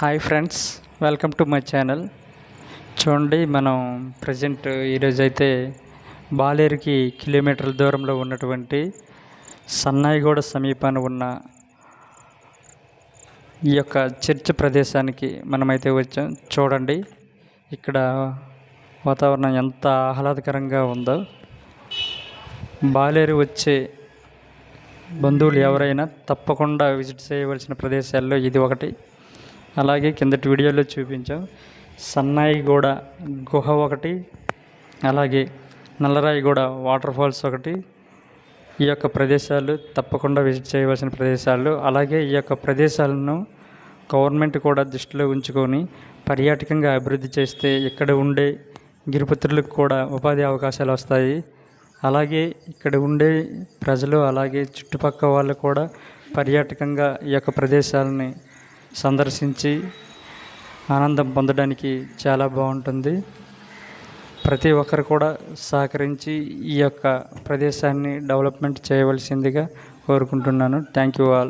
Hi friends welcome to my channel చూడండి మనం present ఈరోజు అయితే బాలేరుకి కిలోమీటర్ల దూరంలో ఉన్నటువంటి సన్నాయిగూడ సమీపాన ఉన్న ఈ యొక్క చర్చ్ ప్రదేశానికి మనమైతే వచ్చాం. చూడండి ఇక్కడ వాతావరణం ఎంత ఆహ్లాదకరంగా ఉందో. బాలేరు వచ్చే బంధువులు ఎవరైనా తప్పకుండా విజిట్ చేయవలసిన ప్రదేశాల్లో ఇది ఒకటి. అలాగే కిందటి వీడియోలో చూపించాం. సన్నాయిగూడ గుహ ఒకటి అలాగే నల్లరాయిగూడ వాటర్ ఫాల్స్ ఒకటి. ఈ యొక్క ప్రదేశాలు తప్పకుండా విజిట్ చేయవలసిన ప్రదేశాలు. అలాగే ఈ యొక్క ప్రదేశాలను గవర్నమెంట్ కూడా దృష్టిలో ఉంచుకొని పర్యాటకంగా అభివృద్ధి చేస్తే ఇక్కడ ఉండే గిరిపుత్రులకు కూడా ఉపాధి అవకాశాలు వస్తాయి. అలాగే ఇక్కడ ఉండే ప్రజలు అలాగే చుట్టుపక్కల వాళ్ళు కూడా పర్యాటకంగా ఈ యొక్క ప్రదేశాలని సందర్శించి ఆనందం పొందడానికి చాలా బాగుంటుంది. ప్రతి ఒక్కరు కూడా సహకరించి ఈ యొక్క ప్రదేశాన్ని డెవలప్మెంట్ చేయవలసిందిగా కోరుకుంటున్నాను. Thank you all.